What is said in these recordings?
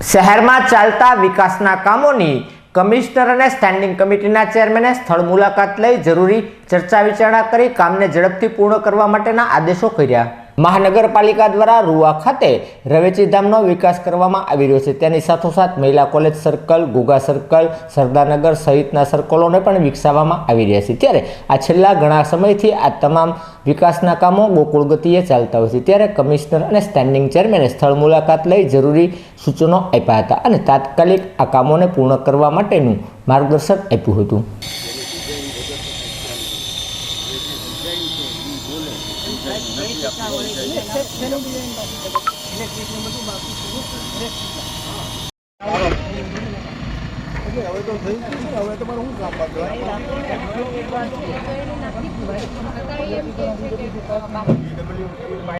શહેરમાં ચાલતા વિકાસના કામોની કમિશનર અને સ્ટેન્ડિંગ કમિટીના ચેરમેને સ્થળ મુલાકાત લઈ જરૂરી ચર્ચા વિચારણા કરી કામને ઝડપથી પૂર્ણ કરવા માટેના આદેશો કર્યા. મહાનગરપાલિકા દ્વારા રૂવા ખાતે રવેચી ધામનો વિકાસ કરવામાં આવી રહ્યો છે. તેની સાથોસાથ મહિલા college circle, Ghogha circle, Sardarnagar સહિતના સર્કલોને પણ વિકસાવવામાં આવી રહ્યા છે. ત્યારે આ છેલ્લા ઘણા સમયથી આ તમામ વિકાસના કામો ગોકુળ ગતિએ ચાલતા હોય છે. ત્યારે કમિશનર અને સ્ટેન્ડિંગ ચેરમેને સ્થળ મુલાકાત લઈ જરૂરી સૂચનો આપ્યા હતા અને તાત્કાલિક આ કામોને પૂર્ણ કરવા માટેનું માર્ગદર્શન આપ્યું હતું. અત્યારે સમય છે. તો આપણે ને પ્લાન્ટેશનમાં તો જે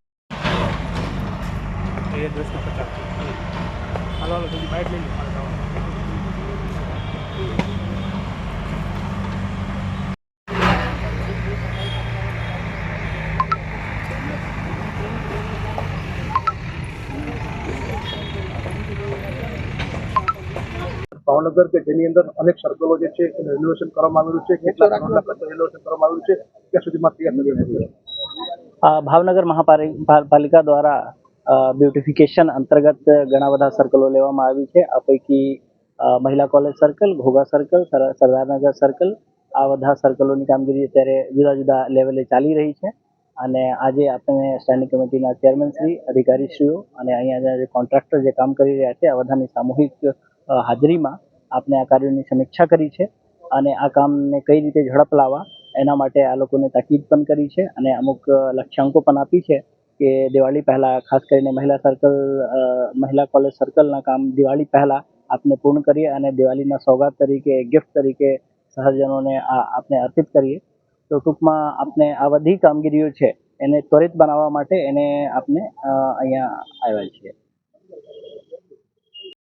એ દસના પચાસ હાલો હાલો જલ્દી બાઇક લઈ લો. ભાવનગર કે જેની અંદર અનેક સર્કલો જે છે એનું રિનોવેશન કરવામાં આવેલું છે કેટલા રિનોવેશન કરવામાં આવેલું છે ત્યાં સુધીમાં તૈયાર નથી ભાવનગર મહાપાલિકા દ્વારા બ્યુટિફિકેશન અંતર્ગત ઘણા બધા સર્કલો લેવામાં આવી છે. આ પૈકી મહિલા કોલેજ સર્કલ ઘોઘા સર્કલ સર- સરદારનગર સર્કલ આ બધા સર્કલોની કામગીરી અત્યારે જુદા જુદા લેવલે ચાલી રહી છે. અને આજે આપણે સ્ટેન્ડિંગ કમિટીના ચેરમેન શ્રી, અધિકારીશ્રીઓ અને અહીંયા જે કોન્ટ્રાક્ટર જે કામ કરી રહ્યા છે, આ બધાની સામૂહિક હાજરીમાં આપણે આ કાર્યોની સમીક્ષા કરી છે. અને આ કામને કઈ રીતે ઝડપ લાવવા, એના માટે આ લોકોને તાકીદ પણ કરી છે અને અમુક લક્ષ્યાંકો પણ આપી છે. કે દિવાળી પહેલા ખાસ કરીને મહિલા સર્કલ મહિલા કોલેજ સર્કલના કામ દિવાળી પહેલા આપણે પૂર્ણ કરીએ અને દિવાળીના સોગાત તરીકે ગિફ્ટ તરીકે સહજનોને આ આપણે અર્પિત કરીએ. તો ટૂંકમાં આપણે આ બધી કામગીરીઓ છે એને ત્વરિત બનાવવા માટે એને આપણે અ, અહીંયા આવ્યા છીએ.